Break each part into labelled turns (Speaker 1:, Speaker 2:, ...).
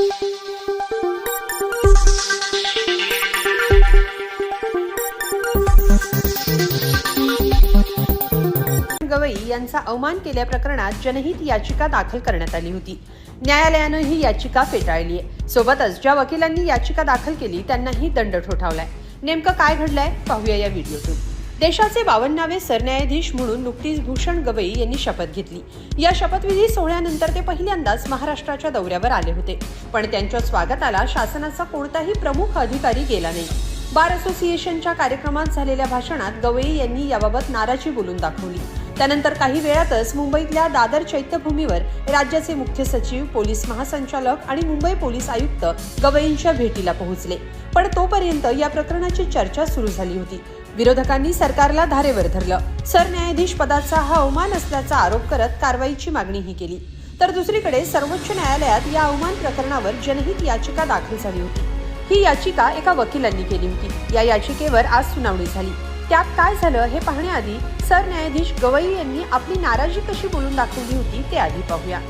Speaker 1: गवई यांचा अवमान केल्याप्रकरणात जनहित याचिका दाखल करण्यात आली होती. न्यायालयानं ही याचिका फेटाळली आहे. सोबतच ज्या वकिलांनी याचिका दाखल केली त्यांनाही दंड ठोठावलाय. नेमकं काय घडलंय? पाहूया या व्हिडिओतून. देशाचे बावन्नावे सरन्यायाधीश म्हणून नुकतीच भूषण गवई यांनी शपथ घेतली. या शपथविधी सोहळ्यानंतर ते पहिल्यांदाच महाराष्ट्राच्या दौऱ्यावर आले होते. पण त्यांच्या स्वागताला शासनाचा कोणताही प्रमुख अधिकारी गेला नाही. बार असोसिएशनच्या कार्यक्रमात झालेल्या भाषणात गवई यांनी याबाबत नाराजी बोलून दाखवली. त्यानंतर काही वेळातच मुंबईतल्या दादर चैत्यभूमीवर राज्याचे मुख्य सचिव पोलीस महासंचालक आणि मुंबई पोलीस आयुक्त गवईंच्या भेटीला पोहोचले. पण तोपर्यंत या प्रकरणाची चर्चा सुरू झाली होती. विरोधकांनी सरकारला धारेवर धरलं. सरन्यायाधीश पदाचा हा अवमान असल्याचा आरोप करत कारवाईची मागणीही केली. तर दुसरीकडे सर्वोच्च न्यायालयात या अवमान प्रकरणावर जनहित याचिका दाखल झाली होती. ही याचिका एका वकिलांनी केली होती. या याचिकेवर आज सुनावणी झाली. त्यात काय झालं हे पाहण्याआधी सरन्यायाधीश गवई यांनी आपली नाराजी कशी बोलून दाखवली होती ते आधी पाहूया.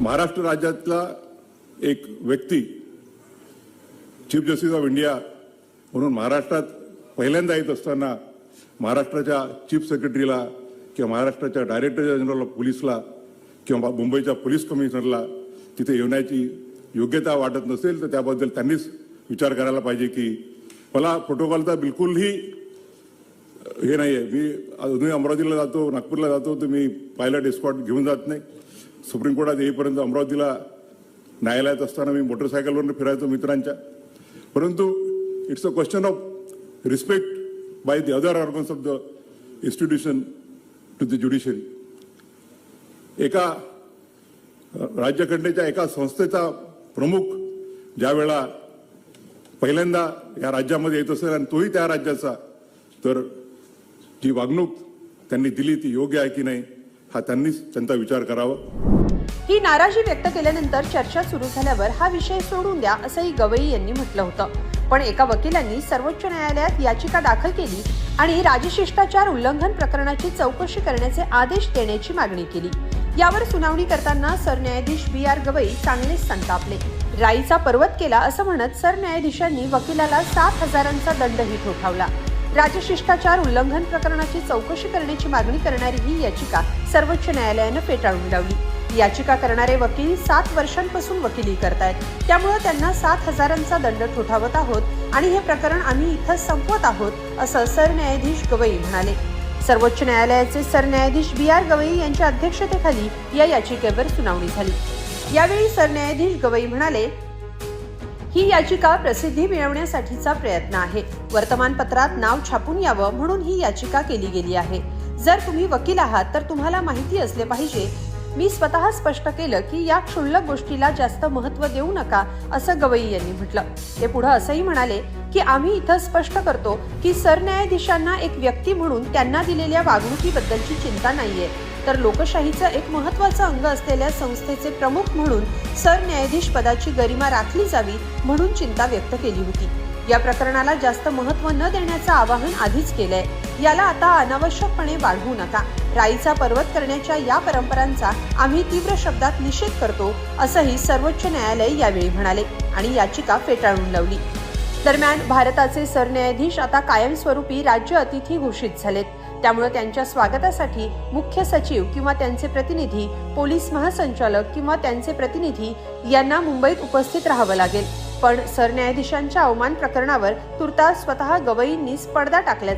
Speaker 2: महाराष्ट्र राज्यातला एक व्यक्ती चीफ जस्टिस ऑफ इंडिया म्हणून महाराष्ट्रात पहिल्यांदा येत असताना महाराष्ट्राच्या चीफ सेक्रेटरीला किंवा महाराष्ट्राच्या डायरेक्टर जनरल पोलीसला किंवा मुंबईच्या पोलीस कमिशनरला तिथे येण्याची योग्यता वाटत नसेल तर त्याबद्दल त्यांनीच विचार करायला पाहिजे की मला प्रोटोकॉलचा बिलकुलही हे नाही आहे मी अजूनही अमरावतीला जातो नागपूरला जातो तर मी पायलट एस्कॉट घेऊन जात नाही. सुप्रीम कोर्टात येईपर्यंत अमरावतीला न्यायालयात असताना मी मोटरसायकलवरून फिरायचो मित्रांच्या. परंतु it's a question of respect by the other organs of the institution to the judiciary एका राज्यघटनेच्या एका संस्थेचा प्रमुख ज्या वेळा पहिल्यांदा या राज्यामध्ये येत असेल आणि तोही त्या राज्याचा तर जी वागणूक त्यांनी दिली ती योग्य आहे की नाही हा त्यांनीच त्यांचा विचार करावा.
Speaker 1: ही नाराजी व्यक्त केल्यानंतर चर्चा सुरू झाल्यावर हा विषय सोडून द्या असंही गवई यांनी म्हटलं होतं. पण एका वकिलांनी सर्वोच्च न्यायालयात याचिका दाखल केली आणि राजशिष्टाचार उल्लंघन प्रकरणाची चौकशी करण्याचे आदेश देण्याची मागणी केली. यावर सुनावणी करताना सरन्यायाधीश बी आर गवई चांगलेच संतापले. राईचा पर्वत केला असं म्हणत सरन्यायाधीशांनी वकिलाला सात हजारांचा दंडही ठोठावला. राजशिष्टाचार उल्लंघन प्रकरणाची चौकशी करण्याची मागणी करणारी ही याचिका सर्वोच्च न्यायालयानं फेटाळून लावली. याचिका करणारे वकील सात वर्षांपासून वकिली करतायत. त्यामुळे त्यांना सात हजारांचा दंड ठोठावत आहोत आणि हे प्रकरण आम्ही इथं संपवत आहोत असं सरन्यायाधीश गवई म्हणाले. सर्वोच्च न्यायालयाचे सरन्यायाधीश बी आर गवई यांच्या अध्यक्षतेखाली या याचिकेवर सुनावणी झाली. यावेळी सरन्यायाधीश गवई म्हणाले ही याचिका प्रसिद्धी मिळवण्यासाठीचा प्रयत्न आहे. वर्तमानपत्रात नाव छापून यावं म्हणून ही याचिका केली गेली आहे. जर तुम्ही वकील आहात तर तुम्हाला माहिती असले पाहिजे मी स्वतः स्पष्ट केलं की या क्षुल्लक गोष्टीला जास्त महत्त्व देऊ नका असं गवई यांनी म्हटलं. ते पुढे असंही म्हणाले की आम्ही इथं स्पष्ट करतो की सरन्यायाधीशांना एक व्यक्ती म्हणून त्यांना दिलेल्या वागणुकीबद्दलची चिंता नाहीये. तर लोकशाहीचं एक महत्वाचं अंग असलेल्या संस्थेचे प्रमुख म्हणून सरन्यायाधीश पदाची गरिमा राखली जावी म्हणून चिंता व्यक्त केली होती. या प्रकरणाला जास्त महत्त्व न देण्याचं आवाहन आधीच केलंय. याला आता अनावश्यकपणे वाढवू नका. राईचा पर्वत करण्याच्या या परंपरांचा आम्ही तीव्र शब्दात निषेध करतो असंही सर्वोच्च न्यायालय यावेळी म्हणाले आणि याचिका फेटाळून लावली. दरम्यान भारताचे सरन्यायाधीश आता कायमस्वरूपी राज्य अतिथी घोषित झालेत. त्यामुळे त्यांच्या स्वागतासाठी मुख्य सचिव किंवा त्यांचे प्रतिनिधी पोलीस महासंचालक किंवा त्यांचे प्रतिनिधी यांना मुंबईत उपस्थित राहावं लागेल. पण सरन्यायाधीशांच्या अवमान प्रकरणावर तुर्तास स्वतः गवईंनीच पडदा टाकल्याचं